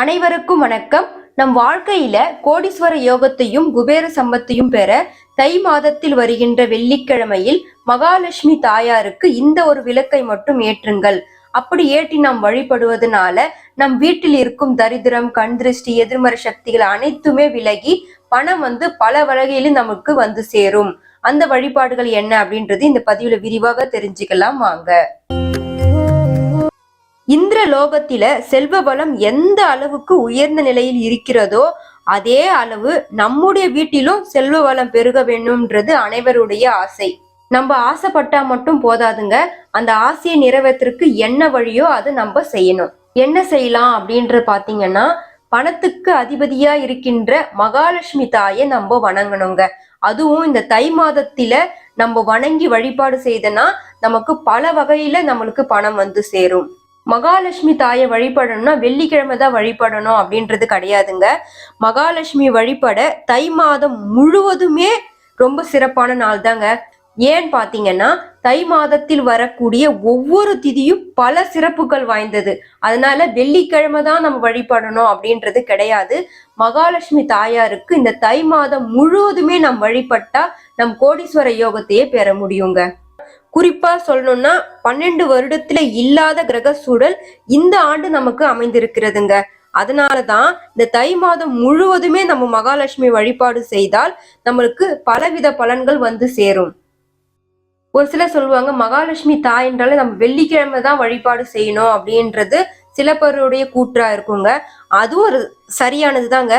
அனைவருக்கும் வணக்கம். நம் வாழ்க்கையில கோடீஸ்வர யோகத்தையும் குபேர சம்பத்தையும் பெற தை மாதத்தில் வருகின்ற வெள்ளிக்கிழமையில் மகாலட்சுமி தாயாருக்கு இந்த ஒரு விளக்கை மட்டும் ஏற்றுங்கள். அப்படி ஏற்றி நாம் வழிபடுவதனால நம் வீட்டில் இருக்கும் தரித்திரம் கண் திருஷ்டி எதிர்மறை சக்திகள் அனைத்துமே விலகி பணம் வந்து பல வகையிலும் நமக்கு வந்து சேரும். அந்த வழிபாடுகள் என்ன அப்படின்றது இந்த பதிவுல விரிவாக தெரிஞ்சுக்கலாம். வாங்க. இந்திர லோகத்தில செல்வ வளம் எந்த அளவுக்கு உயர்ந்த நிலையில் இருக்கிறதோ அதே அளவு நம்முடைய வீட்டிலும் செல்வ வளம் பெருக வேணும்ன்றது அனைவருடைய ஆசை. நம்ம ஆசைப்பட்டா மட்டும் போதாதுங்க. அந்த ஆசையை நிறைவேற்றுறதுக்கு என்ன வழியோ அது நம்ம செய்யணும். என்ன செய்யலாம் அப்படின்ற பாத்தீங்கன்னா பணத்துக்கு அதிபதியா இருக்கின்ற மகாலட்சுமி தாயை நம்ம வணங்கணுங்க. அதுவும் இந்த தை மாதத்தில நம்ம வணங்கி வழிபாடு செய்தனா நமக்கு பல வகையில நம்மளுக்கு பணம் வந்து சேரும். மகாலட்சுமி தாயை வழிபடணும்னா வெள்ளிக்கிழமை தான் வழிபடணும் அப்படின்றது கிடையாதுங்க. மகாலட்சுமி வழிபட தை மாதம் முழுவதுமே ரொம்ப சிறப்பான நாள் தாங்க. ஏன்னு பாத்தீங்கன்னா தை மாதத்தில் வரக்கூடிய ஒவ்வொரு திதியும் பல சிறப்புகள் வாய்ந்தது. அதனால வெள்ளிக்கிழமை தான் நம்ம வழிபடணும் அப்படின்றது கிடையாது. மகாலட்சுமி தாயாருக்கு இந்த தை மாதம் முழுவதுமே நம் வழிபட்டா நம் கோடீஸ்வர யோகத்தையே பெற முடியுங்க. குறிப்பா சொல்லணும்னா பன்னெண்டு வருடத்துல இல்லாத கிரக சூழல் இந்த ஆண்டு நமக்கு அமைந்திருக்கிறதுங்க. அதனாலதான் இந்த தை மாதம் முழுவதுமே நம்ம மகாலட்சுமி வழிபாடு செய்தால் நம்மளுக்கு பலவித பலன்கள் வந்து சேரும். ஒரு சிலர் சொல்லுவாங்க மகாலட்சுமி தாய் என்றாலே நம்ம வெள்ளிக்கிழமை தான் வழிபாடு செய்யணும் அப்படின்றது சில பேருடைய கூற்றா இருக்குங்க. அதுவும் ஒரு சரியானது தாங்க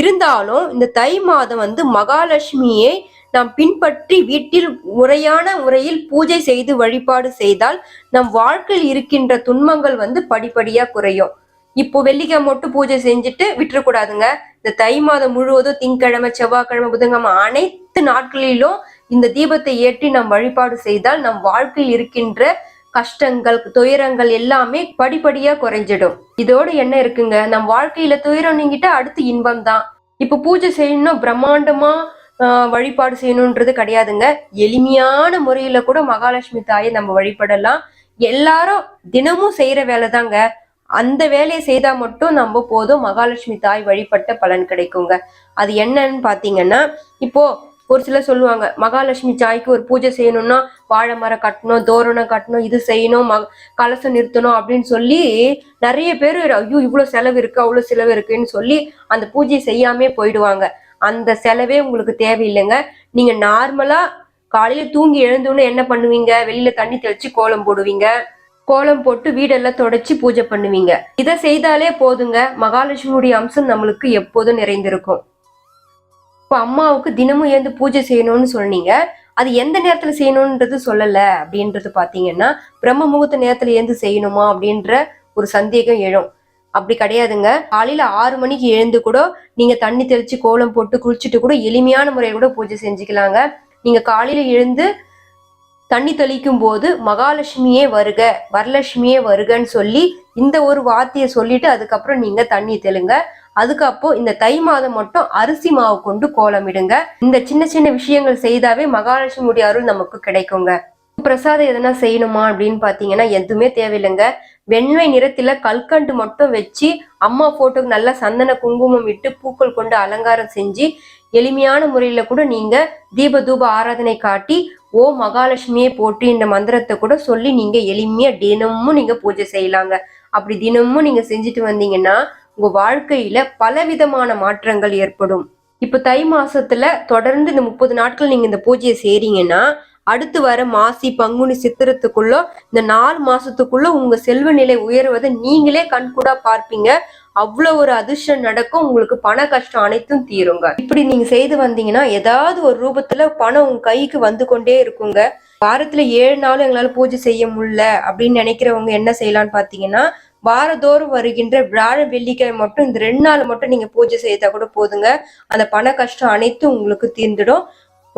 இருந்தாலும் இந்த தை மாதம் வந்து மகாலட்சுமியை நாம் பின்பற்றி வீட்டில் முறையான முறையில் பூஜை செய்து வழிபாடு செய்தால் நம் வாழ்க்கையில் இருக்கின்ற துன்பங்கள் வந்து படிப்படியா குறையும். இப்போ வெள்ளிக்கிழமை மட்டும் பூஜை செஞ்சுட்டு விட்டுறக்கூடாதுங்க இந்த தை மாதம் முழுவதும் திங்கக்கிழமை செவ்வாய்க்கிழமை புதன்கிழமை அனைத்து நாட்களிலும் இந்த தீபத்தை ஏற்றி நாம் வழிபாடு செய்தால் நம் வாழ்க்கையில் இருக்கின்ற கஷ்டங்கள் துயரங்கள் எல்லாமே படிப்படியா குறைஞ்சிடும். இதோட என்ன இருக்குங்க? நம் வாழ்க்கையில துயரம் நீங்கிட்ட அடுத்து இன்பம் தான் இப்ப பூஜை செய்யணும் பிரம்மாண்டமா வழிபாடு செய்யணுன்றது கிடையாதுங்க. எளிமையான முறையில கூட மகாலட்சுமி தாயை நம்ம வழிபடலாம். எல்லாரும் தினமும் செய்யற வேலை தாங்க அந்த வேலையை செய்தா மட்டும் நம்ம போதும் மகாலட்சுமி தாய் வழிபட்ட பலன் கிடைக்குங்க. அது என்னன்னு பாத்தீங்கன்னா இப்போ ஒரு சிலர் சொல்லுவாங்க மகாலட்சுமி தாய்க்கு ஒரு பூஜை செய்யணும்னா வாழை மரம் கட்டணும் தோரணம் கட்டணும் இது செய்யணும் ம கலசம் நிறுத்தணும் அப்படின்னு சொல்லி நிறைய பேர் ஐயோ இவ்வளோ செலவு இருக்கு அவ்வளோ செலவு இருக்குன்னு சொல்லி அந்த பூஜையை செய்யாமே போயிடுவாங்க. அந்த செலவே உங்களுக்கு தேவையில்லைங்க. நீங்க நார்மலா காலையில தூங்கி எழுந்தோன்னு என்ன பண்ணுவீங்க? வெளியில தண்ணி தெளிச்சு கோலம் போடுவீங்க. கோலம் போட்டு வீடெல்லாம் தொடச்சி பூஜை பண்ணுவீங்க. இதை செய்தாலே போதுங்க. மகாலட்சுமியுடைய அம்சம் நம்மளுக்கு எப்போதும் நிறைந்திருக்கும். இப்போ அம்மாவுக்கு தினமும் ஏந்து பூஜை செய்யணும்னு சொன்னீங்க. அது எந்த நேரத்துல செய்யணும்ன்றது சொல்லல அப்படின்றது பாத்தீங்கன்னா பிரம்ம முகூர்த்த நேரத்துல ஏந்து செய்யணுமா அப்படின்ற ஒரு சந்தேகம் எழும். அப்படி கிடையாதுங்க. காலையில ஆறு மணிக்கு எழுந்து கூட நீங்க தண்ணி தெளிச்சு கோலம் போட்டு குளிச்சுட்டு கூட எளிமையான முறையில் கூட பூஜை செஞ்சுக்கலாங்க. நீங்க காலையில எழுந்து தண்ணி தெளிக்கும் போது மகாலட்சுமியே வருக வரலட்சுமியே வருகன்னு சொல்லி இந்த ஒரு வார்த்தையை சொல்லிட்டு அதுக்கப்புறம் நீங்க தண்ணி தெளுங்க. அதுக்கப்போ இந்த தை மாதம் மட்டும் அரிசி மாவு கொண்டு கோலமிடுங்க. இந்த சின்ன சின்ன விஷயங்கள் செய்தாவே மகாலட்சுமியுடைய அருள் நமக்கு கிடைக்குங்க. பிரசாதம் எதனா செய்யணுமா அப்படின்னு பார்த்தீங்கன்னா எதுவுமே தேவையில்லைங்க. வெண்மை நிறத்துல கல்கண்டு மட்டும் வச்சு அம்மா போட்டோக்கு நல்லா சந்தன குங்குமம் விட்டு பூக்கள் கொண்டு அலங்காரம் செஞ்சு எளிமையான முறையில கூட நீங்க தீப தூப ஆராதனை காட்டி ஓ மகாலட்சுமியை போட்டு இந்த மந்திரத்தை கூட சொல்லி நீங்க எளிமையா தினமும் நீங்க பூஜை செய்யலாங்க. அப்படி தினமும் நீங்க செஞ்சுட்டு வந்தீங்கன்னா உங்க வாழ்க்கையில பலவிதமான மாற்றங்கள் ஏற்படும். இப்போ தை மாசத்துல தொடர்ந்து இந்த முப்பது நாட்கள் நீங்க இந்த பூஜையை செய்றீங்கன்னா அடுத்து வர மாசி பங்குனி சித்திரத்துக்குள்ள இந்த நாலு மாசத்துக்குள்ள உங்க செல்வ நிலை உயர்வதை நீங்களே கண்கூடா பார்ப்பீங்க. அவ்வளோ ஒரு அதிர்ஷ்டம் நடக்கும். உங்களுக்கு பண கஷ்டம் அனைத்தும் தீருங்க. இப்படி நீங்க செய்து வந்தீங்கன்னா ஏதாவது ஒரு ரூபத்துல பணம் உங்க கைக்கு வந்து கொண்டே இருக்குங்க. வாரத்துல ஏழு நாளும் எங்களால பூஜை செய்ய முடியல அப்படின்னு நினைக்கிறவங்க என்ன செய்யலாம்னு பாத்தீங்கன்னா வாரதோறும் வருகின்ற வியாழ வெள்ளிக்கிழமை மட்டும் இந்த ரெண்டு நாள் மட்டும் நீங்க பூஜை செய்தா கூட போதுங்க. அந்த பண கஷ்டம் அனைத்தும் உங்களுக்கு தீர்ந்துடும்.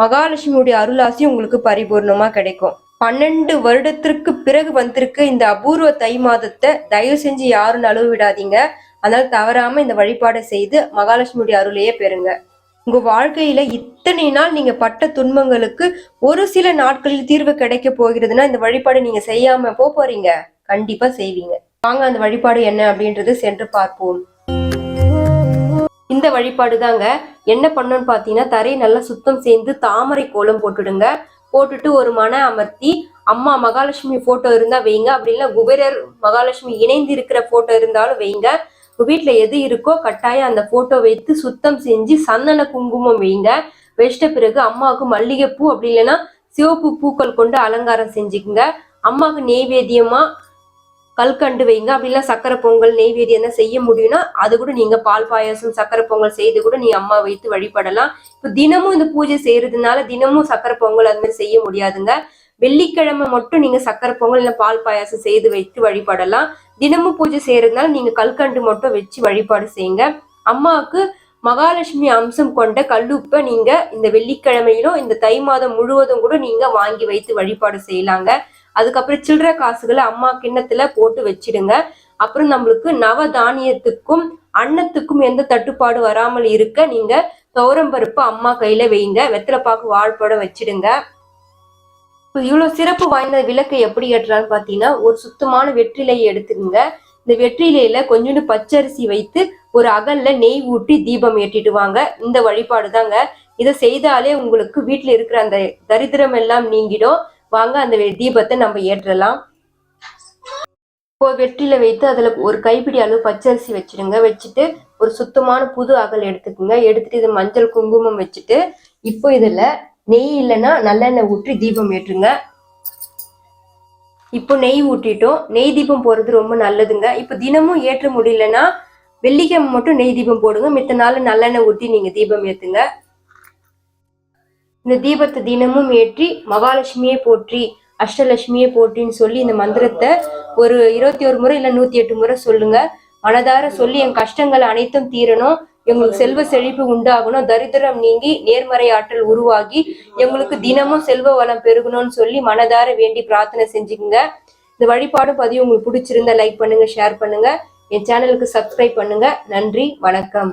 மகாலட்சுமியுடைய அருளாசி உங்களுக்கு பரிபூர்ணமா கிடைக்கும். பன்னெண்டு வருடத்திற்கு பிறகு வந்திருக்கு இந்த அபூர்வ தை மாதத்தை தயவு செஞ்சு யாரும் நழுவு விடாதீங்க. அதனால தவறாம இந்த வழிபாடை செய்து மகாலட்சுமியுடைய அருளையே பெறுங்க. உங்க வாழ்க்கையில இத்தனை நாள் நீங்க பட்ட துன்பங்களுக்கு ஒரு சில நாட்களில் தீர்வு கிடைக்க போகிறதுனா இந்த வழிபாடு நீங்க செய்யாம போக போறீங்க. கண்டிப்பா செய்வீங்க. வாங்க அந்த வழிபாடு என்ன அப்படின்றது சென்று பார்ப்போம். இந்த வழிபாடு தாங்க என்ன பண்ணணும்னு பார்த்தீங்கன்னா தரையை நல்லா சுத்தம் சேர்ந்து தாமரை கோலம் போட்டுடுங்க. போட்டுட்டு ஒரு மன அமர்த்தி அம்மா மகாலட்சுமி போட்டோ இருந்தா வைங்க. அப்படி இல்லைன்னா குபேரர் மகாலட்சுமி இணைந்து இருக்கிற போட்டோ இருந்தாலும் வைங்க. வீட்டில் எது இருக்கோ கட்டாயம் அந்த போட்டோ வைத்து சுத்தம் செஞ்சு சந்தன குங்குமம் வைங்க. வச்சிட்ட பிறகு அம்மாவுக்கு மல்லிகைப்பூ அப்படி இல்லைன்னா சிவப்பு பூக்கள் கொண்டு அலங்காரம் செஞ்சுக்குங்க. அம்மாவுக்கு நெய்வேத்தியமா கல்கண்டு வைங்க. அப்படி சக்கரை பொங்கல் நெய்வேத்தியம் தான் செய்ய முடியும்னா அது கூட நீங்க பால் பாயாசம் சக்கரை பொங்கல் செய்து கூட நீ அம்மா வைத்து வழிபடலாம். இப்போ தினமும் இந்த பூஜை செய்யறதுனால தினமும் சக்கரை பொங்கல் அது மாதிரி செய்ய முடியாதுங்க. வெள்ளிக்கிழமை மட்டும் நீங்க சக்கரை பொங்கல் இல்லை பால் பாயாசம் செய்து வைத்து வழிபடலாம். தினமும் பூஜை செய்யறதுனால நீங்க கல்கண்டு மட்டும் வச்சு வழிபாடு செய்யுங்க. அம்மாவுக்கு மகாலட்சுமி அம்சம் கொண்ட கல்லுப்பை நீங்க இந்த வெள்ளிக்கிழமையிலும் இந்த தை மாதம் முழுவதும் கூட நீங்க வாங்கி வைத்து வழிபாடு செய்யலாங்க. அதுக்கப்புறம் சில்லற காசுகளை அம்மா கிண்ணத்துல போட்டு வச்சிடுங்க. அப்புறம் நம்மளுக்கு நவ தானியத்துக்கும் அன்னத்துக்கும் எந்த தட்டுப்பாடு வராமல் இருக்க நீங்க துவரம்பருப்பு அம்மா கையில வைங்க. வெத்தலைப்பாக்கு வாழ்படம் வச்சிடுங்க. இப்போ இவ்வளவு சிறப்பு வாய்ந்த விளக்கு எப்படி ஏற்றலாம்னு பார்த்தீங்கன்னா ஒரு சுத்தமான வெற்றிலையை எடுத்துக்கோங்க. இந்த வெற்றிலையில கொஞ்சோண்டு பச்சரிசி வைத்து ஒரு அகல்ல நெய் ஊட்டி தீபம் ஏற்றிட்டு வாங்க. இந்த வழிபாடு தாங்க இதை செய்தாலே உங்களுக்கு வீட்டில் இருக்கிற அந்த தரித்திரம் எல்லாம் நீங்கிடும். வாங்க அந்த வெ- தீபத்தை நம்ம ஏற்றலாம். இப்போ வெற்றில வைத்து அதுல ஒரு கைப்பிடி அளவு பச்சரிசி வச்சிடுங்க வச்சுட்டு ஒரு சுத்தமான புது அகல் எடுத்துக்கோங்க. எடுத்துட்டு இது மஞ்சள் குங்குமம் வச்சுட்டு இப்போ இதுல நெய் இல்லைன்னா நல்லெண்ணெய் ஊற்றி தீபம் ஏற்றுங்க. இப்போ நெய் ஊற்றிட்டோம் நெய் தீபம் போடுறது ரொம்ப நல்லதுங்க. இப்போ தினமும் ஏற்ற முடியலன்னா வெள்ளிக்கிழமை மட்டும் நெய் தீபம் போடுங்க. மித்த நாள் நல்லெண்ணெய் ஊற்றி நீங்க தீபம் ஏற்றுங்க இந்த தீபத்தை தினமும் ஏற்றி மகாலட்சுமியே போற்றி அஷ்டலட்சுமியே போற்றின்னு சொல்லி இந்த மந்திரத்தை ஒரு இருபத்தி ஒரு முறை இல்லை நூத்தி எட்டு முறை சொல்லுங்க. மனதார சொல்லி என் கஷ்டங்கள் அனைத்தும் தீரணும். எங்களுக்கு செல்வ செழிப்பு உண்டாகணும். தரித்திரம் நீங்கி நேர்மறை ஆற்றல் உருவாகி எங்களுக்கு தினமும் செல்வ வளம் பெருகணும்னு சொல்லி மனதார வேண்டி பிரார்த்தனை செஞ்சுக்குங்க. இந்த வழிபாடும் பதிவு உங்களுக்கு பிடிச்சிருந்தா லைக் பண்ணுங்க ஷேர் பண்ணுங்க. என் சேனலுக்கு சப்ஸ்கிரைப் பண்ணுங்க. நன்றி வணக்கம்.